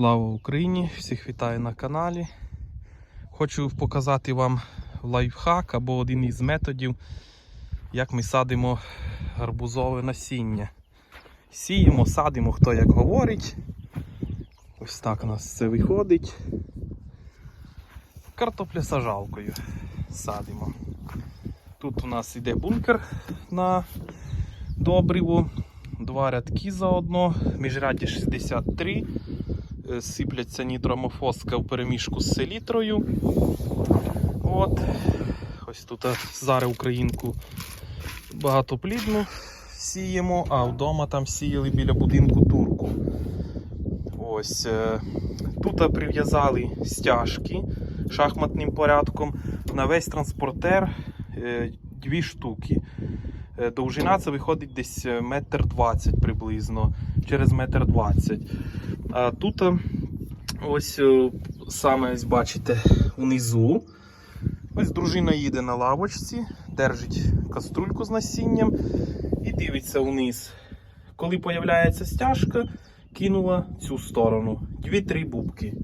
Слава Україні! Всіх вітаю на каналі. Хочу показати вам лайфхак або один із методів, як ми садимо гарбузове насіння. Сіємо, садимо, хто як говорить. Ось так у нас це виходить. Картопля сажалкою садимо. Тут у нас іде бункер на добриво. Два рядки заодно, міжряді 63, Е, сипляться нітромофоска в переміжку з селітрою. От. Ось тут е, зараз українку багатоплідну сіємо, а вдома там сіяли біля будинку турку. Ось. е, Тут прив'язали стяжки шахматним порядком на весь транспортер е, дві штуки. Е, Довжина це виходить десь е, метр двадцять приблизно, через метр двадцять. А тут е, ось саме ось бачите внизу. Ось дружина їде на лавочці, держить каструльку з насінням і дивиться вниз. Коли появляється стяжка, кинула цю сторону. Дві-три бубки.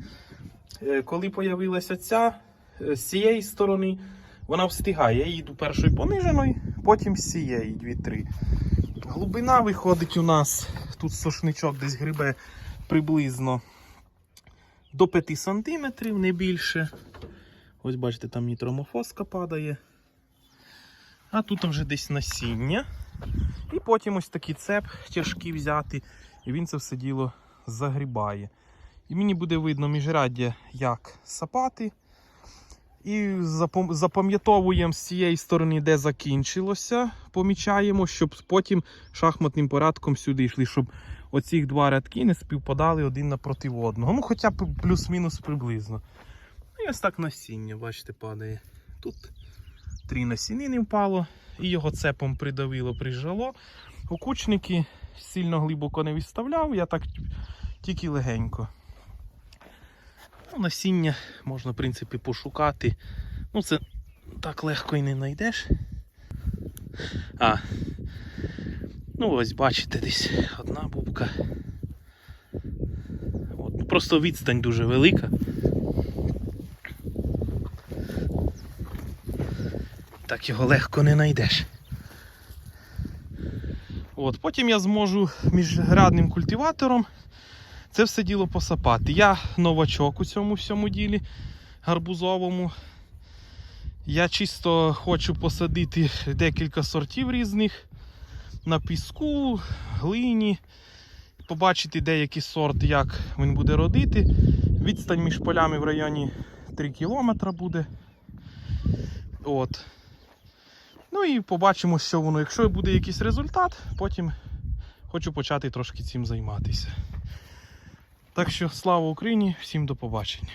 Коли появилася ця з цієї сторони, вона встигає. Я їду першою пониженою, потім з цієї дві-три. Глибина виходить у нас, тут сошничок десь грибе приблизно до 5 см, не більше. Ось бачите, там нітромофоска падає. А тут вже десь насіння. І потім ось такий цеп тяжкий взяти, і він це все діло загрібає. І мені буде видно міжряддя, як сапати. І запам'ятовуємо з цієї сторони, де закінчилося, помічаємо, щоб потім шахматним порядком сюди йшли, щоб оці два рядки не співпадали один напроти одного. Ну, хоча б плюс-мінус приблизно. Ну, і ось так насіння, бачите, падає. Тут три насінини впало, і його цепом придавило, прижало. Окучники сильно глибоко не відставляв, я так тільки легенько. Ну, насіння можна, в принципі, пошукати. Ну, це так легко і не знайдеш. А. Ну, ось бачите, десь одна бубка. От, ну, просто відстань дуже велика. Так його легко не знайдеш. От, потім я зможу міжградним культиватором це все діло посапати. Я новачок у цьому всьому ділі гарбузовому. Я чисто хочу посадити декілька сортів різних на піску, глині, побачити деякий сорт, як він буде родити. Відстань між полями в районі 3 км буде. От. Ну і побачимо, що воно. Якщо буде якийсь результат, потім хочу почати трошки цим займатися. Так що слава Україні, всім до побачення.